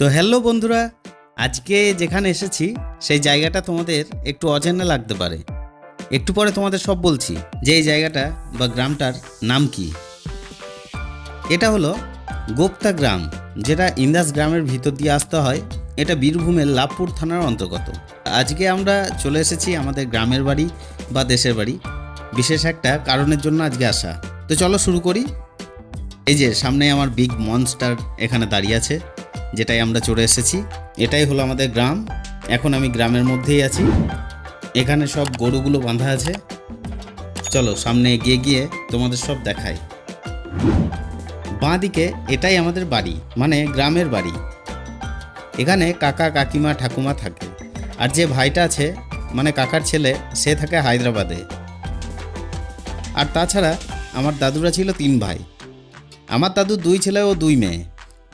Hello বন্ধুরা, আজকে যেখানে এসেছি, সেই জায়গাটা তোমাদের একটু অচেনা লাগতে পারে। একটু পরে তোমাদের সব বলছি যে এই জায়গাটা বা গ্রামটার নাম কি। এটা হলো গোপ্তা গ্রাম, যেটা ইন্দাস গ্রামের ভিতর দিয়ে আসতে হয়। এটা বীরভূমের লাভপুর থানার অন্তর্গত। আজকে আমরা চলে এসেছি আমাদের গ্রামের বাড়ি বা দেশের বাড়ি, বিশেষ একটা কারণের জন্য আজকে আসা। তো চলো শুরু করি। এই যে সামনে আমার বিগ মনস্টার এখানে দাঁড়িয়ে আছে। যেটাই আমরা চলে এসেছি, এটাই হলো আমাদের গ্রাম। এখন আমি গ্রামের মধ্যেই আছি। এখানে সব গরুগুলো বাঁধা আছে। চলো, সামনে এগিয়ে গিয়ে তোমাদের সব দেখাই। বাঁ দিকে এটাই আমাদের বাড়ি মানে গ্রামের বাড়ি। এখানে কাকা, কাকিমা, ঠাকুমা থাকে। আর যে ভাইটা আছে মানে কাকার ছেলে, সে থাকে হায়দ্রাবাদে। আর তাছাড়া আমার দাদুরা ছিল তিন ভাই। আমার দাদু দুই ছেলে ও দুই মেয়ে।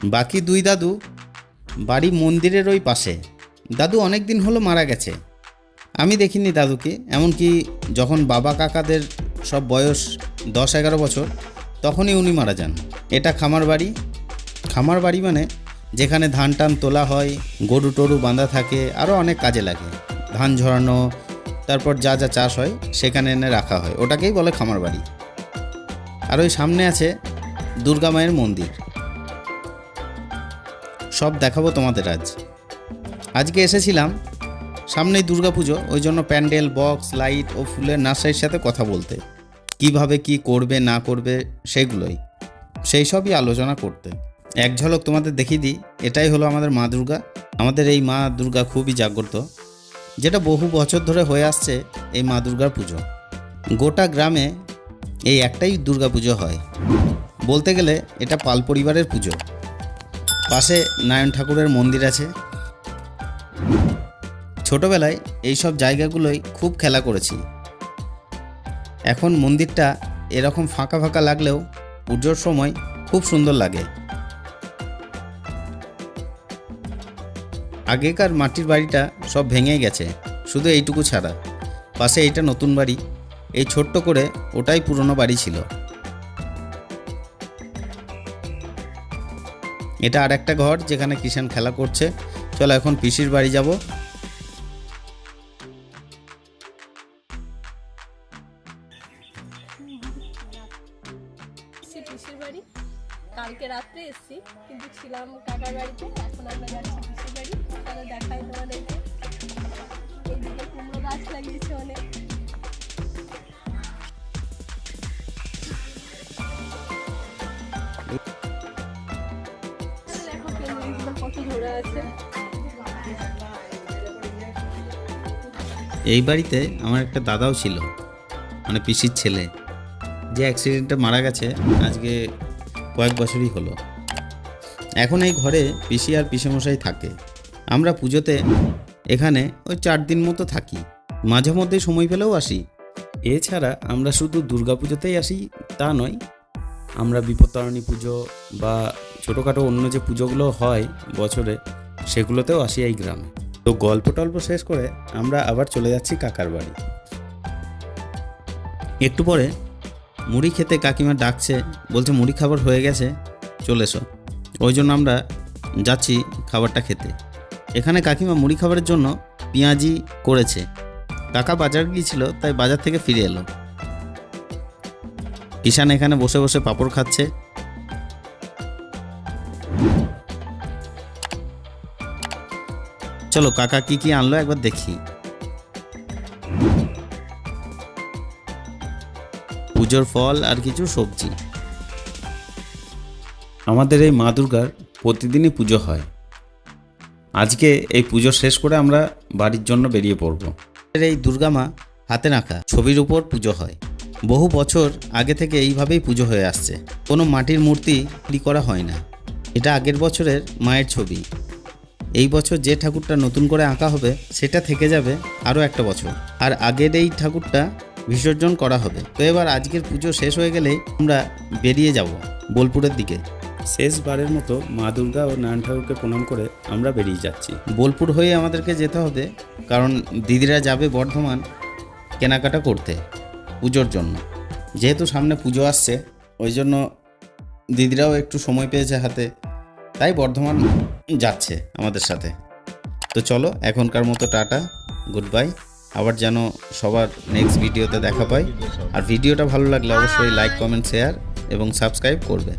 বাকি দুই দাদু বাড়ি মন্দিরের ওই পাশে। দাদু অনেক দিন হলো মারা গেছে। আমি দেখিনি দাদুকে, এমনকি যখন বাবা কাকাদের সব বয়স দশ এগারো বছর, তখনই উনি মারা যান। এটা খামার বাড়ি। খামার বাড়ি মানে যেখানে ধান টান তোলা হয় গরু টরু বাঁধা থাকে আরও অনেক কাজে লাগে। ধান ঝরানো, তারপর যা যা চাষ হয়, সেখানে এনে রাখা হয়। ওটাকেই বলে খামার বাড়ি। আর ওই সামনে আছে দুর্গা মায়ের মন্দির। সব দেখাবো তোমাদের আজ। আজকে এসেছিলাম সামনেই দুর্গাপুজো, ওই জন্য প্যান্ডেল, বক্স, লাইট ও ফুলের নার্সারির সাথে কথা বলতে। কীভাবে, কি করবে, না করবে, সেগুলোই। সেই সবই আলোচনা করতে। এক ঝলক তোমাদের দেখিয়ে দিই, এটাই হলো আমাদের মা দুর্গা। আমাদের এই মা দুর্গা খুবই জাগ্রত, যেটা বহু বছর ধরে হয়ে আসছে এই মা দুর্গার পুজো। গোটা গ্রামে এই একটাই দুর্গা পুজো হয়। বলতে গেলে এটা পাল পরিবারের পুজো। পাশে নারায়ণ ঠাকুরের মন্দির আছে। ছোটবেলায় এই সব জায়গাগুলোই খুব খেলা করেছি। এখন মন্দিরটা এরকম ফাঁকা ফাঁকা লাগলেও পুজোর সময় খুব সুন্দর লাগে। আগেকার মাটির বাড়িটা সব ভেঙে গেছে, শুধু এইটুকু ছাড়া। পাশে এইটা নতুন বাড়ি, এই ছোট্ট করে ওটাই পুরনো বাড়ি ছিল। এটা আর একটা ঘর যেখানে কিষান খেলা করছে। চলো এখন পিসির বাড়ি যাব। কালকে রাত্রে এসছি, কিন্তু ছিলাম কাকার বাড়িতে, এখন আমরা যাচ্ছি পিসির বাড়ি। দেখাই তোমাদেরকে। এইদিকে কুমড়ো এই বাড়িতে আমার একটা দাদাও ছিল মানে পিসির ছেলে। যে অ্যাক্সিডেন্টে মারা গেছে, আজকে কয়েক বছরই হলো। এখন এই ঘরে পিসি আর পিসেমশাই থাকে। আমরা পুজোতে এখানে ওই চার দিন মতো থাকি। মাঝে মধ্যে সময় পেলেও আসি। এছাড়া আমরা শুধু দুর্গা পুজোতেই আসি, তা নয়, আমরা বিপত্তারণী পুজো বা ছোটোখাটো অন্য যে পুজোগুলো হয় বছরে, সেগুলোতেও আসি এই গ্রামে। তো গল্প টল্প শেষ করে আমরা আবার চলে যাচ্ছি কাকার বাড়ি। একটু পরে মুড়ি খেতে কাকিমা ডাকছে, বলছে, মুড়ি খাবার হয়ে গেছে, চলে এসো। ওই জন্য আমরা যাচ্ছি খাবারটা খেতে। এখানে কাকিমা মুড়ি খাবারের জন্য পেঁয়াজি করেছে। কাকা বাজার গিয়েছিল, তাই বাজার থেকে ফিরে এলো। কিষান এখানে বসে বসে পাঁপড় খাচ্ছে। চলো কাকা কি কি আনলো একবার দেখি। পুজোর ফল আর কিছু সবজি। আমাদের এই মা দুর্গার প্রতিদিনই পুজো হয়। আজকে এই পুজো শেষ করে আমরা বাড়ির জন্য বেরিয়ে পড়ব। এই দুর্গা মা হাতে রাখা ছবির উপর পুজো হয়। বহু বছর আগে থেকে এইভাবেই পুজো হয়ে আসছে। কোনো মাটির মূর্তি তৈরি করা হয় না। এটা আগের বছরের মায়ের ছবি। এই বছর যে ঠাকুরটা নতুন করে আঁকা হবে সেটা থেকে যাবে আরও একটা বছর। আর আগের এই ঠাকুরটা বিসর্জন করা হবে। তো এবার আজকের পুজো শেষ হয়ে গেলেই আমরা বেরিয়ে যাব বোলপুরের দিকে। শেষবারের মতো মা দুর্গা ও নারায়ণ ঠাকুরকে প্রণাম করে আমরা বেরিয়ে যাচ্ছি। বোলপুর হয়ে আমাদেরকে যেতে হবে কারণ দিদিরা যাবে বর্ধমান কেনাকাটা করতে পুজোর জন্য। যেহেতু সামনে পুজো আসছে ওই জন্য দিদিরাও একটু সময় পেয়েছে হাতে। তাই বর্ধমান যাচ্ছে আমাদের সাথে। তো চলো, এখনকার মতো টাটা গুড বাই আবার যেন সবার নেক্সট ভিডিওতে দেখা পাই। আর ভিডিওটা ভালো লাগলে অবশ্যই লাইক কমেন্ট শেয়ার এবং সাবস্ক্রাইব করবে।